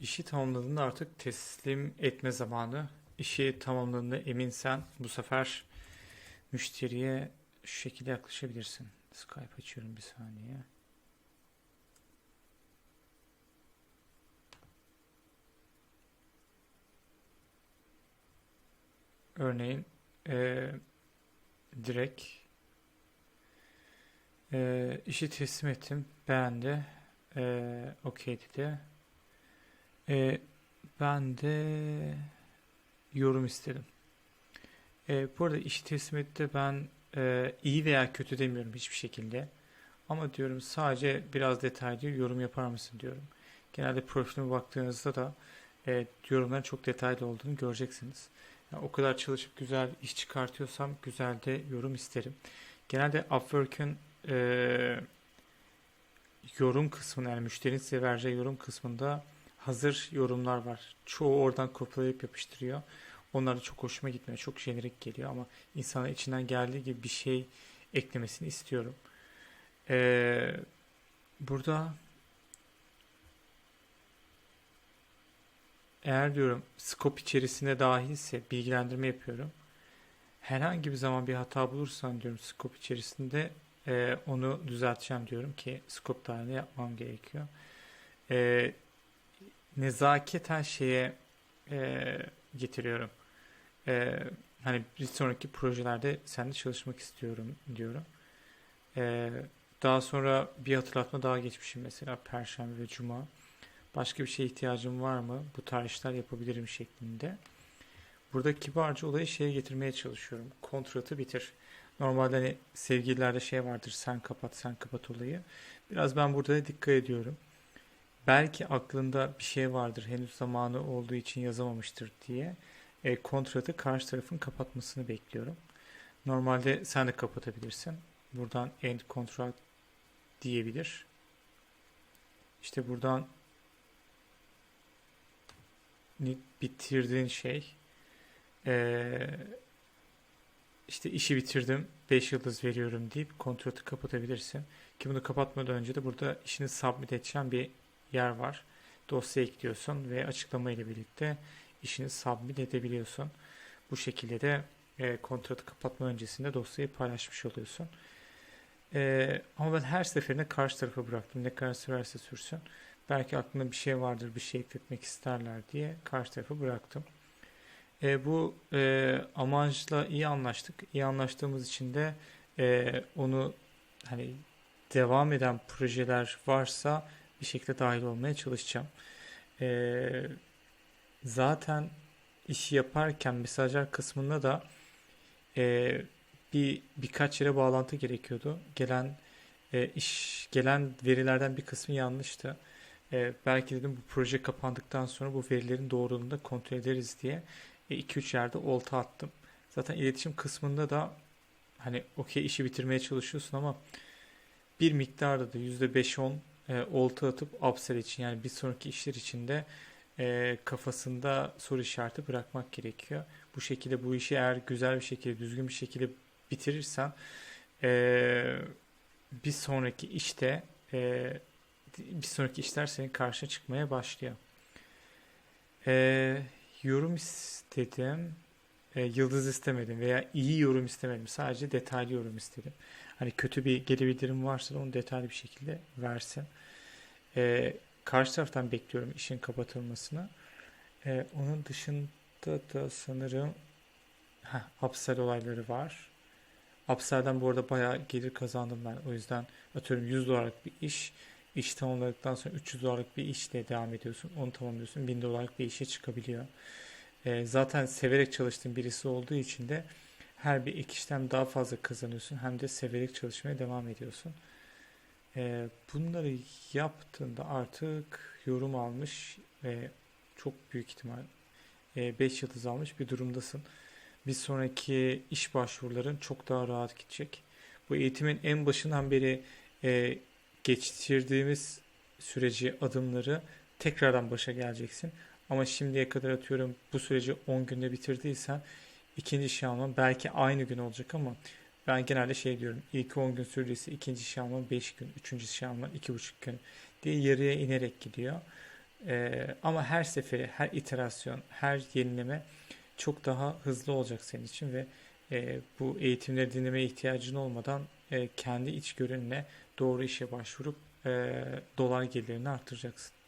İşi tamamladığında artık teslim etme zamanı. İşi tamamladığında eminsen bu sefer müşteriye şu şekilde yaklaşabilirsin. Skype açıyorum bir saniye. Örneğin eee, direkt eee, işi teslim ettim. Beğendi. Eee okey dedi. Eee, ben de yorum istedim. Eee bu arada işi teslim etti. Ben eee, iyi veya kötü demiyorum hiçbir şekilde. Ama diyorum sadece biraz detaylı yorum yapar mısın diyorum. Genelde profilime baktığınızda da eee yorumların çok detaylı olduğunu göreceksiniz. Yani o kadar çalışıp güzel iş çıkartıyorsam güzel de yorum isterim. Genelde Upwork'ün eee, yorum kısmında yani müşterinin size vereceği yorum kısmında hazır yorumlar var. Çoğu oradan kopyalayıp yapıştırıyor. Onlar da çok hoşuma gitmiyor. Çok jenerik geliyor ama insana içinden geldiği gibi bir şey eklemesini istiyorum. Eee, burada eğer diyorum scope içerisine dahilse bilgilendirme yapıyorum. Herhangi bir zaman bir hata bulursan diyorum scope içerisinde e, onu düzelteceğim diyorum ki scope dahilinde yapmam gerekiyor. E, nezaketen şeye e, getiriyorum. E, hani bir sonraki projelerde seninle çalışmak istiyorum diyorum. E, daha sonra bir hatırlatma daha geçmişim mesela Perşembe ve Cuma. Başka bir şeye ihtiyacım var mı? Bu tarz işler yapabilirim şeklinde. Burada kibarca olayı şeye getirmeye çalışıyorum. Kontratı bitir. Normalde hani sevgililerde şey vardır sen kapat sen kapat olayı. Biraz ben burada da dikkat ediyorum. Belki aklında bir şey vardır henüz zamanı olduğu için yazamamıştır diye. E, kontratı karşı tarafın kapatmasını bekliyorum. Normalde sen de kapatabilirsin. Buradan end contract diyebilir. İşte buradan bitirdiğin şey eee, işte işi bitirdim 5 yıldız veriyorum deyip kontratı kapatabilirsin. Ki bunu kapatmadan önce de burada işini submit edeceğin bir yer var. Dosya ekliyorsun ve açıklama ile birlikte işini submit edebiliyorsun. Bu şekilde de e, kontratı kapatma öncesinde dosyayı paylaşmış oluyorsun. E, ama ben her seferinde karşı tarafa bıraktım. Ne kadar sürerse sürsün. Belki aklında bir şey vardır, bir şey ekletmek isterler diye karşı tarafa bıraktım. E, bu e, amaçla iyi anlaştık. İyi anlaştığımız için de e, onu hani devam eden projeler varsa bir şekilde dahil olmaya çalışacağım. E, zaten işi yaparken mesajlar kısmında da e, bir birkaç yere bağlantı gerekiyordu. Gelen e, iş gelen verilerden bir kısmı yanlıştı. E, belki dedim bu proje kapandıktan sonra bu verilerin doğruluğunu da kontrol ederiz diye 2-3 yerde olta attım. Zaten iletişim kısmında da hani okey işi bitirmeye çalışıyorsun ama bir miktarda da %5-10 e, olta atıp upsell için yani bir sonraki işler için de e, kafasında soru işareti bırakmak gerekiyor. Bu şekilde bu işi eğer güzel bir şekilde, düzgün bir şekilde bitirirsen e, bir sonraki işte e, bir sonraki işler senin karşına çıkmaya başlıyor. E, yorum istedim. E, yıldız istemedim veya iyi yorum istemedim. Sadece detaylı yorum istedim. Hani kötü bir geri bildirim varsa da onu detaylı bir şekilde versin. E, karşı taraftan bekliyorum işin kapatılmasını. E, onun dışında da sanırım heh, olayları var. Upsell'den bu arada bayağı gelir kazandım ben. O yüzden atıyorum 100 dolarlık bir iş. İş tamamladıktan sonra 300 dolarlık bir işle devam ediyorsun. Onu tamamlıyorsun. 1000 dolarlık bir işe çıkabiliyor. E, zaten severek çalıştığın birisi olduğu için de her bir ek işlem daha fazla kazanıyorsun. Hem de severek çalışmaya devam ediyorsun. E, bunları yaptığında artık yorum almış ve çok büyük ihtimal 5 yıldız almış bir durumdasın. Bir sonraki iş başvuruların çok daha rahat gidecek. Bu eğitimin en başından beri e, geçirdiğimiz süreci, adımları tekrardan başa geleceksin. Ama şimdiye kadar atıyorum bu süreci 10 günde bitirdiysen ikinci işe alman belki aynı gün olacak ama ben genelde şey diyorum ilk 10 gün sürdüyse ikinci işe alman 5 gün, üçüncü işe alman 2,5 gün diye yarıya inerek gidiyor. Ee, ama her seferi, her iterasyon, her yenileme çok daha hızlı olacak senin için ve e, bu eğitimleri dinlemeye ihtiyacın olmadan e, kendi iç görünle doğru işe başvurup e, dolar gelirini artıracaksın.